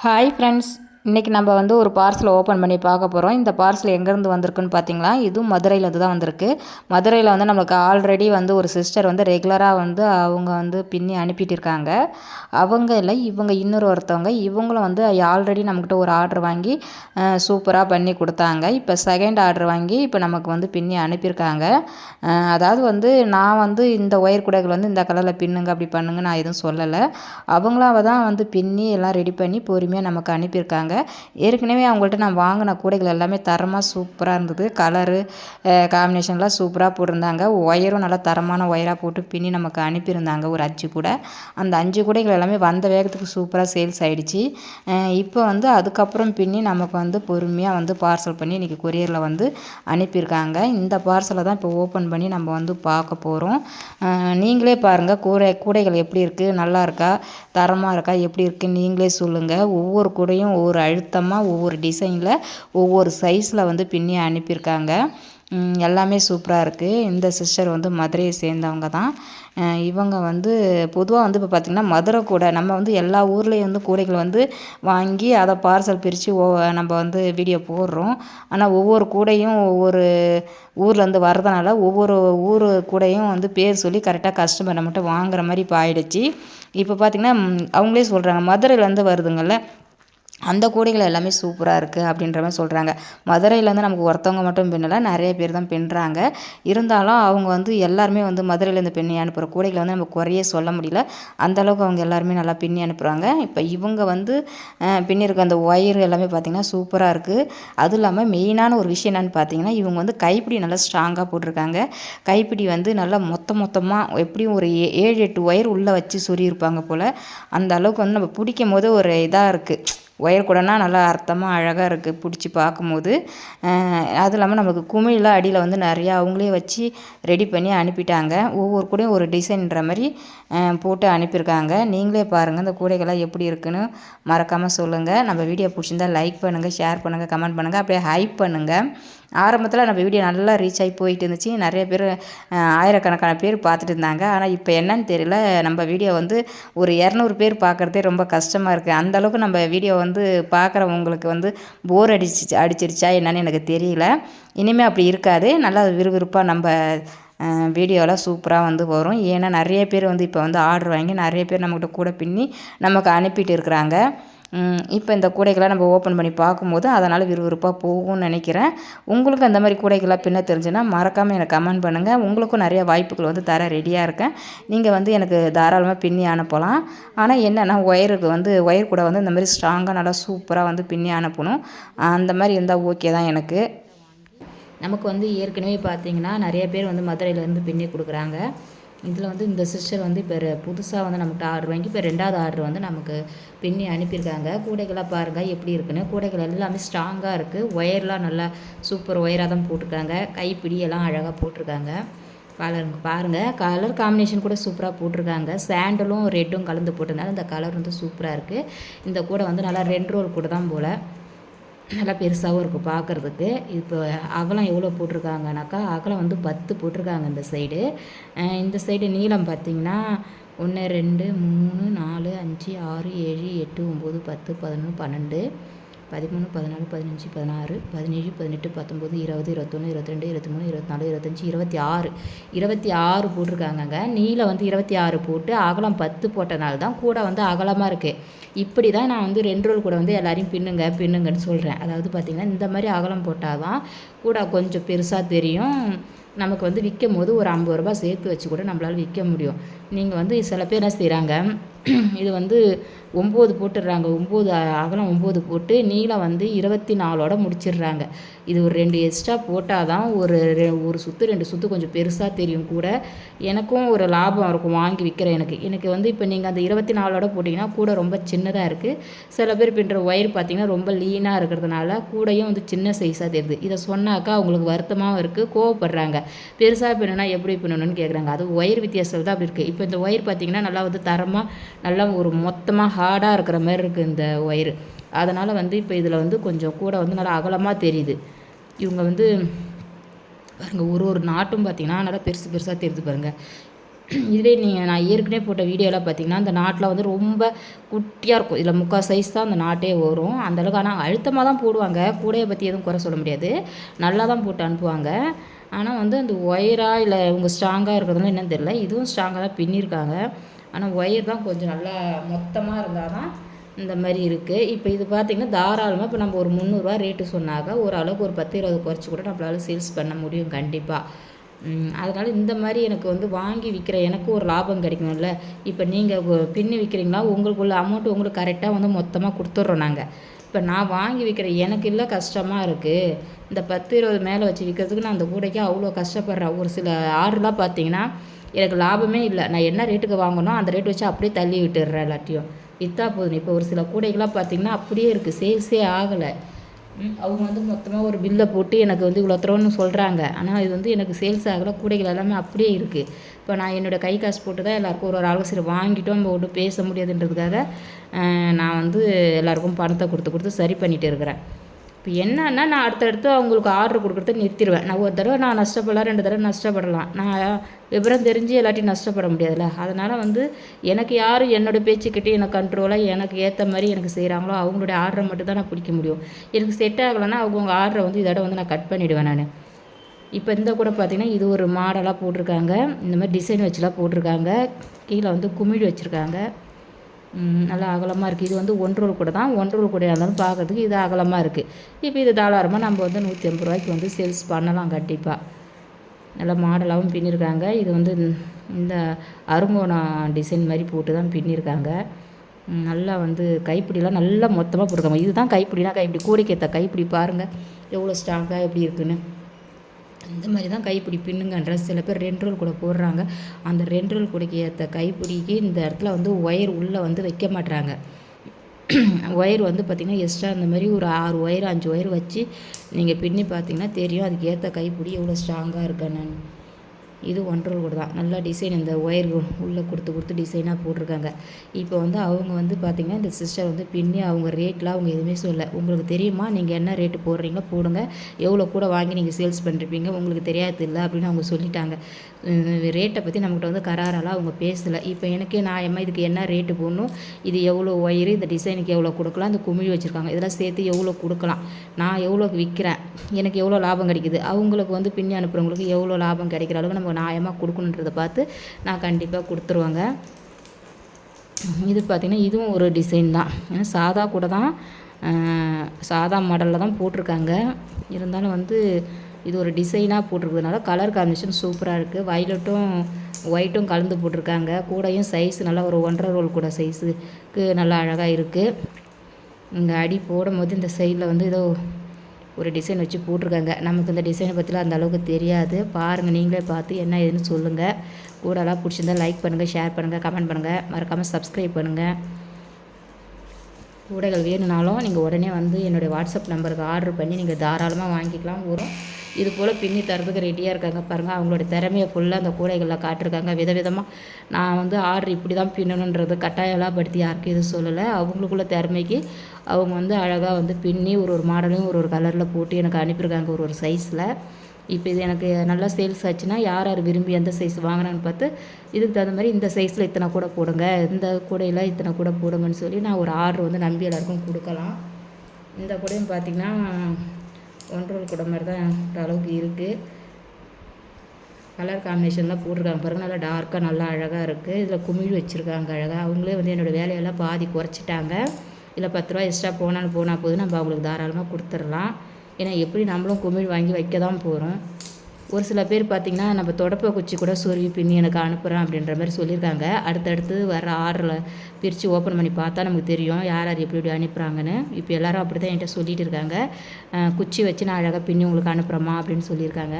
Hi friends இன்றைக்கி நம்ம வந்து ஒரு பார்சல் ஓப்பன் பண்ணி பார்க்க போகிறோம் இந்த பார்சல் எங்கேருந்து வந்திருக்குன்னு பார்த்தீங்களா? இதுவும் மதுரையிலேருந்து தான் வந்திருக்கு. மதுரையில் வந்து நம்மளுக்கு ஆல்ரெடி வந்து ஒரு சிஸ்டர் வந்து ரெகுலராக வந்து அவங்க வந்து பின்னி அனுப்பிட்டு இருக்காங்க அவங்க இல்லை இவங்க இன்னொரு ஒருத்தவங்க இவங்களும் வந்து ஆல்ரெடி நம்மக்கிட்ட ஒரு ஆர்டர் வாங்கி சூப்பராக பண்ணி கொடுத்தாங்க. இப்போ செகண்ட் ஆர்டர் வாங்கி இப்போ நமக்கு வந்து பின்னி அனுப்பியிருக்காங்க. அதாவது வந்து நான் வந்து இந்த ஒயர் குடைகள் வந்து இந்த கலரில் பின்னுங்க அப்படி பண்ணுங்க நான் எதுவும் சொல்லலை. அவங்களாவ தான் வந்து பின்னி எல்லாம் ரெடி பண்ணி பொறுமையாக நமக்கு அனுப்பியிருக்காங்க. ஏற்கனவே அவங்கள்ட்ட நான் வாங்கின கூடைகள் எல்லாமே தரமாக சூப்பராக இருந்தது. கலரு காம்பினேஷன்லாம் சூப்பராக போட்டிருந்தாங்க. ஒயரும் நல்லா தரமான ஒயராக போட்டு பின்னி நமக்கு அனுப்பியிருந்தாங்க ஒரு அஞ்சு கூடை. அந்த அஞ்சு கூடைகள் எல்லாமே வந்த வேகத்துக்கு சூப்பராக சேல்ஸ் ஆகிடுச்சு இப்போ வந்து அதுக்கப்புறம் பின்னி நமக்கு வந்து பொறுமையாக வந்து பார்சல் பண்ணி இன்றைக்கி கொரியரில் வந்து அனுப்பியிருக்காங்க. இந்த பார்சலை தான் இப்போ ஓப்பன் பண்ணி நம்ம வந்து பார்க்க போகிறோம் நீங்களே பாருங்கள் கூடை கூடைகள் எப்படி இருக்குது நல்லா இருக்கா? தரமாக இருக்கா? எப்படி இருக்குது நீங்களே சொல்லுங்கள் ஒவ்வொரு கூடையும் ஒவ்வொரு அழுத்தமாக ஒவ்வொரு டிசைனில் ஒவ்வொரு சைஸில் வந்து பின்னி அனுப்பியிருக்காங்க. எல்லாமே சூப்பராக இருக்குது இந்த சிஸ்டர் வந்து மதுரையை சேர்ந்தவங்க தான். இவங்க வந்து பொதுவாக வந்து இப்போ பார்த்திங்கன்னா மதுரை கூடை நம்ம வந்து எல்லா ஊர்லேயும் வந்து கூடைகள் வந்து வாங்கி அதை பார்சல் பிரித்து ஓ நம்ம வந்து வீடியோ போடுறோம். ஆனால் ஒவ்வொரு கூடையும் ஒவ்வொரு ஊர்லேருந்து வர்றதுனால ஒவ்வொரு ஊர் கூடையும் வந்து பேர் சொல்லி கரெக்டாக கஸ்டமர் மட்டும் வாங்குற மாதிரி இப்போ ஆயிடுச்சு. இப்போ பார்த்திங்கன்னா அவங்களே சொல்கிறாங்க மதுரையிலேருந்து வருதுங்கள்ல அந்த கூடைகள் எல்லாமே சூப்பராக இருக்குது அப்படின்ற மாதிரி சொல்கிறாங்க மதுரையிலேருந்து நமக்கு ஒருத்தவங்க மட்டும் பின்னலை நிறைய பேர் தான் பின்னுறாங்க இருந்தாலும் அவங்க வந்து எல்லாருமே வந்து மதுரையிலேருந்து பின்னி அனுப்புகிற கூடைகளை வந்து நம்ம குறைய சொல்ல முடியல. அந்தளவுக்கு அவங்க எல்லாருமே நல்லா பின்னி அனுப்புகிறாங்க இப்போ இவங்க வந்து பின்னிருக்க அந்த ஒயர் எல்லாமே பார்த்திங்கன்னா சூப்பராக இருக்குது அதுவும் இல்லாமல் மெயினான ஒரு விஷயம் என்னென்னு பார்த்தீங்கன்னா இவங்க வந்து கைப்பிடி நல்லா ஸ்ட்ராங்காக போட்டிருக்காங்க. கைப்பிடி வந்து நல்லா மொத்த மொத்தமாக எப்படியும் ஒரு ஏழு எட்டு ஒயர் உள்ளே வச்சு சொறியிருப்பாங்க போல். அந்த அளவுக்கு வந்து நம்ம பிடிக்கும் போது ஒரு இதாக இருக்குது ஒயர் கூடனா நல்லா அர்த்தமாக அழகாக இருக்குது பிடிச்சி பார்க்கும்போது. அதுவும் இல்லாமல் நமக்கு குமிழில் அடியில் வந்து நிறையா அவங்களே வச்சு ரெடி பண்ணி அனுப்பிட்டாங்க. ஒவ்வொரு கூடையும் ஒரு டிசைன்ற மாதிரி போட்டு அனுப்பியிருக்காங்க. நீங்களே பாருங்கள் இந்த கூடைகள்லாம் எப்படி இருக்குன்னு மறக்காமல் சொல்லுங்கள் நம்ம வீடியோ பிடிச்சிருந்தா லைக் பண்ணுங்கள் ஷேர் பண்ணுங்கள் கமெண்ட் பண்ணுங்கள் அப்படியே ஹைப் பண்ணுங்கள் ஆரம்பத்தில் நம்ம வீடியோ நல்லா ரீச் ஆகி போயிட்டு இருந்துச்சு. நிறைய பேர் ஆயிரக்கணக்கான பேர் பார்த்துட்டு இருந்தாங்க. ஆனால் இப்போ என்னன்னு தெரியல. நம்ம வீடியோ வந்து ஒரு இரநூறு பேர் பார்க்குறதே ரொம்ப கஷ்டமாக இருக்குது அந்தளவுக்கு நம்ம வீடியோ வந்து பார்க்குறவங்களுக்கு வந்து போர் அடிச்சு அடிச்சிருச்சா என்னன்னு எனக்கு தெரியல. இனிமேல் அப்படி இருக்காது. நல்லா விறுவிறுப்பாக நம்ம வீடியோலாம் சூப்பராக வந்து வரும். ஏன்னா நிறைய பேர் வந்து இப்போ வந்து ஆர்டர் வாங்கி நிறைய பேர் நம்மக்கிட்ட கூட பின்னி நமக்கு அனுப்பிட்டு இருக்கிறாங்க. இப்போ இந்த கூடைகளை நம்ம ஓப்பன் பண்ணி பார்க்கும்போது அதனால் விறுவிறுப்பாக போகும்னு நினைக்கிறேன். உங்களுக்கும் அந்த மாதிரி கூடைகளாக பின்ன தெரிஞ்சுன்னா மறக்காமல் எனக்கு கமெண்ட் பண்ணுங்கள் உங்களுக்கும் நிறைய வாய்ப்புகள் வந்து தர ரெடியாக இருக்கேன். நீங்கள் வந்து எனக்கு தாராளமாக பின்னி அனுப்பலாம். ஆனால் என்னென்னா ஒயருக்கு வந்து ஒயர் கூட வந்து இந்த மாதிரி ஸ்ட்ராங்காக நல்லா சூப்பராக வந்து பின்னி அனுப்பணும். அந்த மாதிரி இருந்தால் ஓகே தான் எனக்கு. நமக்கு வந்து ஏற்கனவே பார்த்தீங்கன்னா நிறைய பேர் வந்து மதுரையிலேருந்து பின்னி கொடுக்குறாங்க. இதில் வந்து இந்த சிஸ்டர் வந்து இப்போ புதுசாக வந்து நமக்கு ஆர்டர் வாங்கி இப்போ ரெண்டாவது ஆர்டர் வந்து நமக்கு பின்னி அனுப்பியிருக்காங்க. கூடைகளாக பாருங்கள் எப்படி இருக்குன்னு. கூடைகள் எல்லாமே ஸ்ட்ராங்காக இருக்குது ஒயர்லாம் நல்லா சூப்பர் ஒயராக தான் போட்டிருக்காங்க. கைப்பிடி எல்லாம் அழகாக போட்டிருக்காங்க. கலர் பாருங்கள் கலர் காம்பினேஷன் கூட சூப்பராக போட்டிருக்காங்க. சாண்டலும் ரெட்டும் கலந்து போட்டதுனால இந்த கலர் வந்து சூப்பராக இருக்குது இந்த கூடை வந்து நல்லா ரெண்டு ரோல் கூட தான் போல். நல்லா பெருசாகவும் இருக்கும் பார்க்குறதுக்கு. இப்போ அகலம் எவ்வளோ போட்டிருக்காங்கனாக்கா அகலம் வந்து பத்து போட்டிருக்காங்க இந்த சைடு இந்த சைடு நீளம் பார்த்திங்கன்னா ஒன்று ரெண்டு மூணு நாலு அஞ்சு ஆறு ஏழு எட்டு ஒம்பது பத்து பதினொன்று பன்னெண்டு. பதிமூணு பதினாலு பதினஞ்சு பதினாறு பதினேழு பதினெட்டு பத்தொம்போது இருபது இருபத்தொன்று இருபத்திரெண்டு இருபத்தி மூணு இருபத்தி நாலு இருபத்தஞ்சி இருபத்தி ஆறு இருபத்தி ஆறு போட்டிருக்காங்கங்க. நீளம் வந்து இருபத்தி ஆறு போட்டு அகலம் பத்து போட்டனால தான் கூட வந்து அகலமாக இருக்குது இப்படி தான் நான் வந்து ரெண்டு ரோல் கூட வந்து எல்லாரையும் பின்னுங்க பின்னுங்கன்னு சொல்கிறேன் அதாவது பார்த்திங்கன்னா இந்த மாதிரி அகலம் போட்டால் தான் கூட கொஞ்சம் பெருசாக தெரியும். நமக்கு வந்து விற்கும் போது ஒரு ஐம்பது ரூபா சேர்த்து வச்சு கூட நம்மளால் விற்க முடியும். நீங்கள் வந்து சில பேர் என்ன செய்கிறாங்க இது வந்து ஒம்பது போட்டுடுறாங்க. ஒம்பது அகலம் ஒம்பது போட்டு நீளம் வந்து இருபத்தி நாலோட முடிச்சிடுறாங்க. இது ஒரு ரெண்டு எக்ஸ்ட்ரா போட்டால் தான் ஒரு ஒரு சுற்று ரெண்டு சுற்று கொஞ்சம் பெருசாக தெரியும் கூட. எனக்கும் ஒரு லாபம் இருக்கும் வாங்கி விற்கிற எனக்கு. எனக்கு வந்து இப்போ நீங்கள் அந்த இருபத்தி நாலோட போட்டிங்கன்னா கூட ரொம்ப சின்னதாக இருக்குது சில பேர் பின்னுற ஒயர் பார்த்திங்கன்னா ரொம்ப லீனாக இருக்கிறதுனால கூடையும் வந்து சின்ன சைஸாக தெரியுது. இதை சொன்னாக்கா அவங்களுக்கு வருத்தமாகவும் இருக்குது கோவப்படுறாங்க. பெருசாக பின்னுனா எப்படி பின்னணும்னு கேட்குறாங்க அது ஒயர் வித்தியாசத்தில் தான் அப்படி இருக்குது இப்போ இந்த ஒயர் பார்த்திங்கன்னா நல்லா வந்து தரமாக நல்லா ஒரு மொத்தமாக ஹார்டாக இருக்கிற மாதிரி இருக்குது இந்த ஒயரு அதனால் வந்து இப்போ இதில் வந்து கொஞ்சம் கூட வந்து நல்லா அகலமாக தெரியுது. இவங்க வந்து பாருங்கள் ஒரு ஒரு நாட்டும் பார்த்திங்கன்னா நல்லா பெருசு பெருசாக தெரியுது பாருங்கள் இதுவே நீங்கள் நான் ஏற்கனவே போட்ட வீடியோலாம் பார்த்தீங்கன்னா அந்த நாட்டில் வந்து ரொம்ப குட்டியாக இருக்கும். இதில் முக்கால் சைஸ் தான் அந்த நாட்டே வரும். அந்தளவுக்கு ஆனால் அழுத்தமாக தான் போடுவாங்க. கூடையை பற்றி எதுவும் குறை சொல்ல முடியாது. நல்லா தான் போட்டு அனுப்புவாங்க. ஆனால் வந்து அந்த ஒயராக இல்லை இவங்க ஸ்ட்ராங்காக இருக்கிறதுலாம் என்னன்னு தெரியல. இதுவும் ஸ்ட்ராங்காக தான் பின்னியிருக்காங்க ஆனால் ஒயர் தான் கொஞ்சம் நல்லா மொத்தமாக இருந்தால் தான் இந்த மாதிரி இருக்குது இப்போ இது பார்த்திங்கன்னா தாராளமாக இப்போ நம்ம ஒரு முந்நூறுரூவா ரேட்டு சொன்னாக்க ஓரளவுக்கு ஒரு பத்து இருபது குறைச்சி கூட நம்மளால சேல்ஸ் பண்ண முடியும் கண்டிப்பாக அதனால் இந்த மாதிரி எனக்கு வந்து வாங்கி விற்கிற எனக்கும் ஒரு லாபம் கிடைக்கணும்ல. இப்போ நீங்கள் பின்னி விற்கிறீங்களா உங்களுக்குள்ள அமௌண்ட் உங்களுக்கு கரெக்டாக வந்து மொத்தமாக கொடுத்துட்றோம் நாங்கள் இப்போ நான் வாங்கி விற்கிற எனக்கு இல்லை கஷ்டமாக இருக்குது இந்த பத்து இருபது மேலே வச்சு விற்கிறதுக்கு நான் அந்த கூடைக்கு அவ்வளோ கஷ்டப்படுறேன். ஒரு சில ஆர்டர்லாம் பார்த்தீங்கன்னா எனக்கு லாபமே இல்லை. நான் என்ன ரேட்டுக்கு வாங்கணும் அந்த ரேட் வச்சு அப்படியே தள்ளி விட்டுடுறேன் எல்லாத்தையும். விற்றா போதும். இப்போ ஒரு சில கூடைகளாக பார்த்திங்கன்னா அப்படியே இருக்குது சேல்ஸே ஆகலை. அவங்க வந்து மொத்தமாக ஒரு பில்லை போட்டு எனக்கு வந்து இவ்வளோ தரோன்னு சொல்கிறாங்க ஆனால் இது வந்து எனக்கு சேல்ஸ் ஆகலை. கூடைகள் எல்லாமே அப்படியே இருக்குது இப்போ நான் என்னோடய கை காசு போட்டு தான் எல்லாருக்கும் ஒரு ஒரு ஆலோசனை வாங்கிட்டோம். நம்ம ஒன்றும் பேச முடியாதுன்றதுக்காக நான் வந்து எல்லாருக்கும் பணத்தை கொடுத்து கொடுத்து சரி பண்ணிகிட்டு இருக்கிறேன். இப்போ என்னன்னா நான் அடுத்தடுத்து அவங்களுக்கு ஆர்டர் கொடுக்குறத நிறுத்திடுவேன். நான் ஒரு தடவை நான் நஷ்டப்படலாம் ரெண்டு தடவை நஷ்டப்படலாம். நான் விவரம் தெரிஞ்சு எல்லாத்தையும் நஷ்டப்பட முடியாதுல்ல? அதனால் வந்து எனக்கு யார் என்னோடய பேச்சுக்கிட்டே எனக்கு கண்ட்ரோலாக எனக்கு ஏற்ற மாதிரி எனக்கு செய்கிறாங்களோ அவங்களுடைய ஆர்டரை மட்டும் தான் நான் பிடிக்க முடியும். எனக்கு செட் ஆகலைன்னா அவங்கவுங்க ஆர்டரை வந்து இதோட வந்து நான் கட் பண்ணிவிடுவேன் நான். இப்போ இந்த கூட பார்த்திங்கன்னா இது ஒரு மாடலாக போட்டிருக்காங்க. இந்த மாதிரி டிசைன் வச்சுலாம் போட்டிருக்காங்க. கீழே வந்து குமிழ் வச்சுருக்காங்க. நல்லா அகலமாக இருக்குது இது வந்து ஒன்றரை கூட தான். ஒன்றரை கூட இருந்தாலும் பார்க்குறதுக்கு இது அகலமாக இருக்குது இப்போ இது தாராளமாக நம்ம வந்து நூற்றி ஐம்பது ரூபாய்க்கு வந்து சேல்ஸ் பண்ணலாம் கண்டிப்பாக நல்லா மாடலாகவும் பின்னியிருக்காங்க இது வந்து இந்த அருங்கோணம் டிசைன் மாதிரி போட்டு தான் பின்னிருக்காங்க. நல்லா வந்து கைப்பிடிலாம் நல்லா மொத்தமாக போட்டுருக்காங்க. இதுதான் கைப்பிடினா கைப்பிடி கூடைக்கேற்ற கைப்பிடி பாருங்கள் எவ்வளோ ஸ்ட்ராங்காக எப்படி இருக்குன்னு. இந்த மாதிரி தான் கைப்பிடி பின்னுங்கன்ற சில பேர் ரெண்டு ரோல் கூட போடுறாங்க. அந்த ரெண்டு ரோல் கூடைக்கு ஏற்ற கைப்பிடிக்கு இந்த இடத்துல வந்து ஒயர் உள்ளே வந்து வைக்க மாட்டுறாங்க ஒயர் வந்து பார்த்திங்கன்னா எக்ஸ்ட்ரா அந்த மாதிரி ஒரு ஆறு ஒயர் அஞ்சு ஒயர் வச்சு நீங்கள் பின்னி பார்த்தீங்கன்னா தெரியும். அதுக்கு ஏற்ற கைப்பிடி எவ்வளோ ஸ்ட்ராங்காக இருக்கேன்னு இது ஒன்றரை கூட தான். நல்லா டிசைன் இந்த ஒயர் உள்ளே கொடுத்து கொடுத்து டிசைனாக போட்டிருக்காங்க. இப்போ வந்து அவங்க வந்து பார்த்திங்கன்னா இந்த சிஸ்டர் வந்து பின்னி அவங்க ரேட்லாம் அவங்க எதுவுமே சொல்ல உங்களுக்கு தெரியுமா? நீங்கள் என்ன ரேட்டு போடுறீங்களோ போடுங்க. எவ்வளோ கூட வாங்கி நீங்கள் சேல்ஸ் பண்ணிருப்பீங்க உங்களுக்கு தெரியாது இல்லை அப்படின்னு அவங்க சொல்லிட்டாங்க. ரேட்டை பற்றி நம்மகிட்ட வந்து கராரெல்லாம் அவங்க பேசலை. இப்போ எனக்கே நான் எம்மா இதுக்கு என்ன ரேட்டு போடணும்? இது எவ்வளோ ஒயரு இந்த டிசைனுக்கு எவ்வளோ கொடுக்கலாம்? இந்த குமிழ் வச்சுருக்காங்க. இதெல்லாம் சேர்த்து எவ்வளோ கொடுக்கலாம்? நான் எவ்வளோக்கு விற்கிறேன் எனக்கு எவ்வளோ லாபம் கிடைக்குது? அவங்களுக்கு வந்து பின்னி அனுப்புகிறவங்களுக்கு எவ்வளோ லாபம் கிடைக்கிற அளவுக்கு நம்ம நியாயமாக கொடுக்கணுன்றதை பார்த்து நான் கண்டிப்பாக கொடுத்துருவேங்க. இது பார்த்திங்கன்னா இதுவும் ஒரு டிசைன் தான். ஏன்னா சாதா கூட தான் சாதா மாடலில் தான் போட்டிருக்காங்க. இருந்தாலும் வந்து இது ஒரு டிசைனாக போட்டிருக்கிறதுனால கலர் காம்பினேஷன் சூப்பராக இருக்குது வயலட்டும் ஒயிட்டும் கலந்து போட்டிருக்காங்க. கூடையும் சைஸ் நல்லா ஒரு ஒன்றரை ரோல் கூட சைஸுக்கு நல்லா அழகாக இருக்குது இங்கே அடி போடும் போது இந்த சைடில் வந்து ஏதோ ஒரு டிசைன் வச்சு போட்டிருக்காங்க. நமக்கு இந்த டிசைனை பற்றிலாம் அந்த அளவுக்கு தெரியாது. பாருங்கள் நீங்களே பார்த்து என்ன ஏதுன்னு சொல்லுங்கள் கூடலாம் பிடிச்சிருந்தா லைக் பண்ணுங்கள் ஷேர் பண்ணுங்கள் கமெண்ட் பண்ணுங்கள் மறக்காமல் சப்ஸ்கிரைப் பண்ணுங்கள் கூடைகள் வேணுனாலும் நீங்கள் உடனே வந்து என்னுடைய வாட்ஸ்அப் நம்பருக்கு ஆர்டர் பண்ணி நீங்கள் தாராளமாக வாங்கிக்கலாம். வரும். இது போல் பின்னி தரதுக்கு ரெடியாக இருக்காங்க. பாருங்கள் அவங்களோட திறமையை ஃபுல்லாக அந்த கூடைகளில் காட்டிருக்காங்க. விதவிதமாக நான் வந்து ஆர்டர் இப்படி தான் பின்னணுன்றது கட்டாயம்லாம் படுத்தி யாருக்கும் எதுவும் சொல்லலை. அவங்களுக்குள்ள திறமைக்கு அவங்க வந்து அழகாக வந்து பின்னி ஒரு ஒரு மாடலையும் ஒரு ஒரு கலரில் போட்டு எனக்கு அனுப்பியிருக்காங்க ஒரு ஒரு சைஸில் இப்போ இது எனக்கு நல்லா சேல்ஸ் ஆச்சுன்னா யார் யார் விரும்பி எந்த சைஸ் வாங்கினான்னு பார்த்து இதுக்கு தகுந்த மாதிரி இந்த சைஸில் இத்தனை கூட போடுங்க இந்த கூடையில் இத்தனை கூட போடுங்கன்னு சொல்லி நான் ஒரு ஆர்டர் வந்து நம்பி எல்லாருக்கும் கொடுக்கலாம். இந்த கூடையும் பார்த்திங்கன்னா ஒன்றரை கூட மாதிரி தான் அளவுக்கு இருக்குது கலர் காம்பினேஷன்லாம் போட்டிருக்காங்க பாருங்கள் நல்லா டார்க்காக நல்லா அழகாக இருக்குது இதில் குமிழ் வச்சுருக்காங்க அழகாக அவங்களே வந்து என்னோடய வேலையெல்லாம் பாதி குறைச்சிட்டாங்க. இதில் பத்து ரூபா எக்ஸ்ட்ரா போனாலும் போனால் போது நம்ம அவங்களுக்கு தாராளமாக கொடுத்துடலாம். ஏன்னா எப்படி நம்மளும் குமிழ் வாங்கி வைக்க தான் போகிறோம் ஒரு சில பேர் பார்த்திங்கன்னா நம்ம தொடப்ப குச்சி கூட சொருவி பின்னி எனக்கு அனுப்புகிறேன் அப்படின்ற மாதிரி சொல்லியிருக்காங்க. அடுத்தடுத்து வர ஆர்டரில் பிரித்து ஓப்பன் பண்ணி பார்த்தா நமக்கு தெரியும். யார் யார் எப்படி எப்படி அனுப்புகிறாங்கன்னு இப்போ எல்லோரும் அப்படி தான் என்கிட்ட சொல்லிகிட்டு இருக்காங்க. குச்சி வச்சு நான் அழகாக பின்னி உங்களுக்கு அனுப்புகிறோமா அப்படின்னு சொல்லியிருக்காங்க.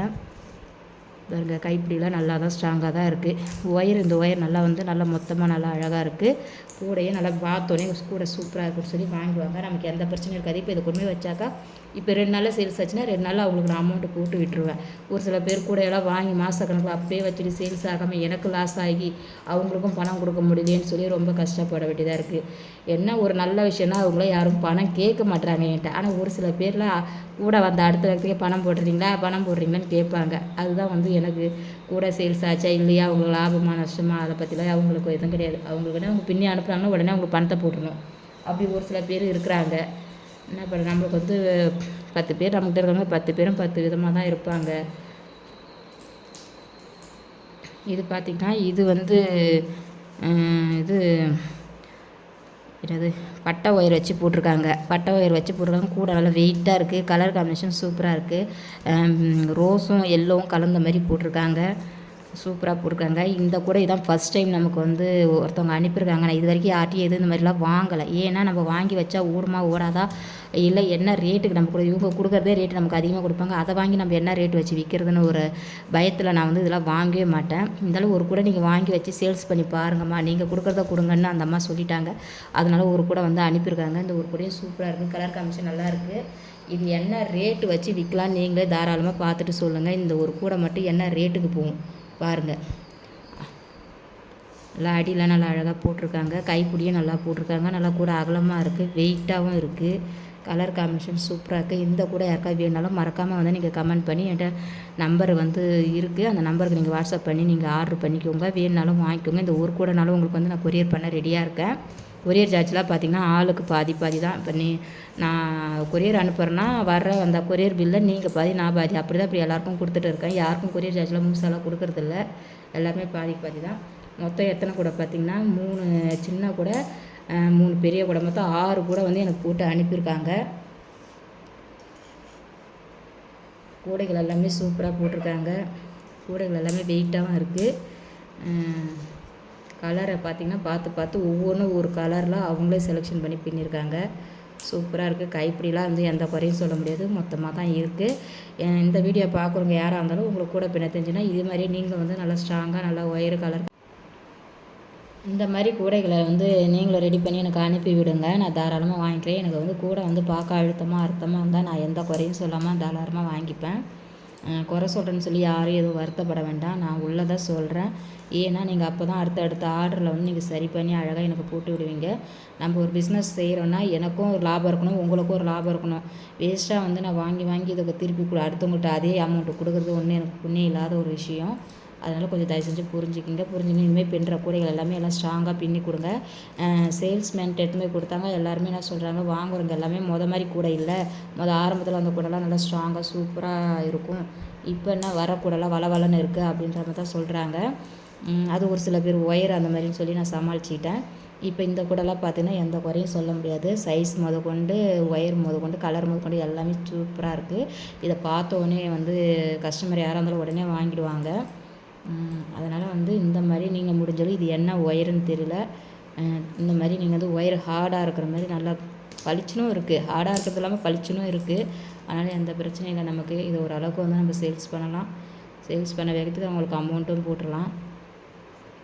பாருங்க கைப்பிடிலாம் நல்லா தான் ஸ்ட்ராங்காக தான் இருக்குது ஒயர் இந்த ஒயர் நல்லா வந்து நல்லா மொத்தமாக நல்லா அழகாக இருக்குது கூடையே நல்லா பார்த்தோன்னே கூட சூப்பராக இருக்குன்னு சொல்லி வாங்குவாங்க. நமக்கு எந்த பிரச்சனையும் இருக்காது. இப்போ இதை கொண்டு வச்சாக்கா இப்போ ரெண்டு நாளில் சேல்ஸ் ஆச்சுன்னா ரெண்டு நாளில் அவங்களுக்கு நான் அமௌண்ட்டு போட்டு விட்டுருவேன். ஒரு சில பேர் கூடையெல்லாம் வாங்கி மாதக்கணக்கில் அப்பயே வச்சுட்டு சேல்ஸ் ஆகாமல் எனக்கு லாஸ் ஆகி அவங்களுக்கும் பணம் கொடுக்க முடியலேன்னு சொல்லி ரொம்ப கஷ்டப்பட வேண்டியதாக இருக்குது என்ன ஒரு நல்ல விஷயம்னா அவங்கள யாரும் பணம் கேட்க மாட்டாங்க என்கிட்ட. ஆனால் ஒரு சில பேர்லாம் கூட வந்த அடுத்த இடத்துக்கே பணம் போடுறீங்களா பணம் போடுறீங்களான்னு கேட்பாங்க. அதுதான் வந்து எனக்கு கூட சேல்ஸ் ஆச்சா இல்லையா? அவங்களுக்கு லாபமாக நஷ்டமா? அதை பற்றிலாம் அவங்களுக்கு எதுவும் கிடையாது. அவங்களுக்கு அவங்க பின்னி அனுப்புனாங்கன்னா உடனே அவங்க பணத்தை போட்டுடணும். அப்படி ஒரு சில பேர் இருக்கிறாங்க. என்ன பண்ண நம்மளுக்கு வந்து பத்து பேர் நம்மகிட்ட இருக்காங்க பத்து பேரும் பத்து விதமாக தான் இருப்பாங்க. இது பார்த்திங்கன்னா இது வந்து இது என்னது? பட்டை ஒயர் வச்சு போட்டிருக்காங்க. பட்டை ஒயர் வச்சு போட்டிருக்காங்க. கூட நல்லா வெயிட்டாக இருக்குது கலர் காம்பினேஷன் சூப்பராக இருக்குது ரோஸும் எல்லோவும் கலந்த மாதிரி போட்டிருக்காங்க. சூப்பராக போட்டிருக்காங்க. இந்த கூட இதான் ஃபஸ்ட் டைம் நமக்கு வந்து ஒருத்தவங்க அனுப்பியிருக்காங்க. நான் இது வரைக்கும் யார்ட்டையும் எதுவும் இந்த மாதிரிலாம் வாங்கலை. ஏன்னா நம்ம வாங்கி வச்சா ஓடுமா ஓடாதா? இல்லை என்ன ரேட்டுக்கு நம்ம கூட இவங்க கொடுக்குறதே ரேட்டு நமக்கு அதிகமாக கொடுப்பாங்க. அதை வாங்கி நம்ம என்ன ரேட் வச்சு விற்கிறதுன்னு ஒரு பயத்தில் நான் வந்து இதெல்லாம் வாங்கவே மாட்டேன். இருந்தாலும் ஒரு கூட நீங்கள் வாங்கி வச்சு சேல்ஸ் பண்ணி பாருங்கம்மா. நீங்கள் கொடுக்குறத கொடுங்கன்னு அந்த அம்மா சொல்லிட்டாங்க. அதனால் ஒரு கூட வந்து அனுப்பியிருக்காங்க. இந்த ஒரு கூடையும் சூப்பராக இருக்குது கலர் காமிச்சு நல்லா இருக்குது இது என்ன ரேட்டு வச்சு விற்கலாம் நீங்களே தாராளமாக பார்த்துட்டு சொல்லுங்கள் இந்த ஒரு கூடை மட்டும் என்ன ரேட்டுக்கு போகும். பாருங்கள் நல்லா அடியெலாம் நல்லா அழகாக போட்டிருக்காங்க. கைப்பிடியும் நல்லா போட்டிருக்காங்க. நல்லா கூட அகலமாக இருக்குது வெயிட்டாகவும் இருக்குது கலர் காம்பினேஷன் சூப்பராக இருக்குது இந்த கூட யாருக்காவது வேணாலும் மறக்காமல் வந்து நீங்கள் கமெண்ட் பண்ணி என்கிட்ட நம்பர் வந்து இருக்குது அந்த நம்பருக்கு நீங்கள் வாட்ஸ்அப் பண்ணி நீங்கள் ஆர்டர் பண்ணிக்கோங்க. வேணுனாலும் வாங்கிக்கோங்க. இந்த ஒரு கூடனாலும் உங்களுக்கு வந்து நான் கொரியர் பண்ண ரெடியாக இருக்கேன். கொரியர் சார்ஜ்லாம் பார்த்திங்கன்னா ஆளுக்கு பாதி பாதி தான். இப்போ நீ நான் கொரியர் அனுப்புகிறேன்னா வர்ற அந்த கொரியர் பில்லை நீங்கள் பாதி நான் பாதி. அப்படி தான் இப்படி எல்லாருக்கும் கொடுத்துட்டு இருக்கேன். யாருக்கும் கொரியர் சார்ஜ்லாம் முழுசாலாம் கொடுக்குறதில்ல. எல்லாருமே பாதி பாதி தான். மொத்தம் எத்தனை கூட பார்த்திங்கன்னா மூணு சின்ன கூட மூணு பெரிய கூட மொத்தம் ஆறு கூட வந்து எனக்கு போட்டு அனுப்பியிருக்காங்க. கூடைகள் எல்லாமே சூப்பராக போட்டிருக்காங்க. கூடைகள் எல்லாமே வெயிட்டாகவும் இருக்குது கலரை பார்த்திங்கன்னா பார்த்து பார்த்து ஒவ்வொன்றும் ஒரு கலரில் அவங்களே செலெக்ஷன் பண்ணி பின்னிருக்காங்க. சூப்பராக இருக்குது கைப்பிடிலாம் வந்து எந்த குறையும் சொல்ல முடியாது. மொத்தமாக தான் இருக்குது இந்த வீடியோ பார்க்குறவங்க யாராக இருந்தாலும் உங்களுக்கு கூட பின்ன தெரிஞ்சுன்னா இது மாதிரியே நீங்களும் வந்து நல்லா ஸ்ட்ராங்காக நல்லா ஒயர் கலர் இந்த மாதிரி கூடைகளை வந்து நீங்களும் ரெடி பண்ணி எனக்கு அனுப்பி விடுங்க. நான் தாராளமாக வாங்கிக்கிறேன். எனக்கு வந்து கூடை வந்து பார்க்க அழுத்தமாக அர்த்தமாக இருந்தால் நான் எந்த குறையும் சொல்லாமல் தாராளமாக வாங்கிப்பேன். குறை சொல்கிறேன்னு சொல்லி யாரும் எதுவும் வருத்தப்பட வேண்டாம். நான் உள்ளதை சொல்கிறேன் ஏன்னா நீங்கள் அப்போ தான் அடுத்த அடுத்த ஆர்டரில் வந்து நீங்கள் சரி பண்ணி அழகாக எனக்கு போட்டு விடுவீங்க. நம்ம ஒரு பிஸ்னஸ் செய்கிறோன்னா எனக்கும் ஒரு லாபம் இருக்கணும் உங்களுக்கும் ஒரு லாபம் இருக்கணும். வேஸ்ட்டாக வந்து நான் வாங்கி வாங்கி இதுக்கு திருப்பி கொடு அடுத்தவங்கள்ட்ட அதே அமௌண்ட்டு கொடுக்குறது ஒன்றும் எனக்கு புண்ணியம் இல்லாத ஒரு விஷயம். அதனால் கொஞ்சம் தயவு செஞ்சு புரிஞ்சுக்கிங்க. புரிஞ்சுங்க இனிமேல் பின்னுற கூடைகள் எல்லாமே எல்லாம் ஸ்ட்ராங்காக பின்னி கொடுங்க. சேல்ஸ்மேன் எடுத்துமே கொடுத்தாங்க. எல்லாருமே என்ன சொல்கிறாங்க வாங்குறவங்க எல்லாமே மொதல் மாதிரி கூட இல்லை. மொதல் ஆரம்பத்தில் அந்த கூடலாம் நல்லா ஸ்ட்ராங்காக சூப்பராக இருக்கும். இப்போ என்ன வர கூடலாம் வள வளன்னு இருக்குது அப்படின்ற மாதிரி தான் சொல்கிறாங்க அது ஒரு சில பேர் ஒயர் அந்த மாதிரின்னு சொல்லி நான் சமாளிச்சிக்கிட்டேன். இப்போ இந்த கூடலாம் பார்த்தீங்கன்னா எந்த குறையும் சொல்ல முடியாது. சைஸ் முதக்கொண்டு ஒயர் முதக்கொண்டு கலர் முதக்கொண்டு எல்லாமே சூப்பராக இருக்குது இதை பார்த்தோன்னே வந்து கஸ்டமர் யாராக இருந்தாலும் உடனே வாங்கிடுவாங்க. அதனால் வந்து இந்த மாதிரி நீங்கள் முடிஞ்சாலும் இது என்ன ஒயருன்னு தெரியல. இந்த மாதிரி நீங்கள் வந்து ஒயர் ஹார்டாக இருக்கிற மாதிரி நல்லா பளிச்சுனும் இருக்குது ஹார்டாக இருக்கிறது இல்லாமல் பளிச்சுனும் இருக்குது அதனால் எந்த பிரச்சனையும் இல்லை நமக்கு. இது ஓரளவுக்கு வந்து நம்ம சேல்ஸ் பண்ணலாம். சேல்ஸ் பண்ண வேகத்துக்கு அவங்களுக்கு அமௌண்ட்டும் போட்டுடலாம்.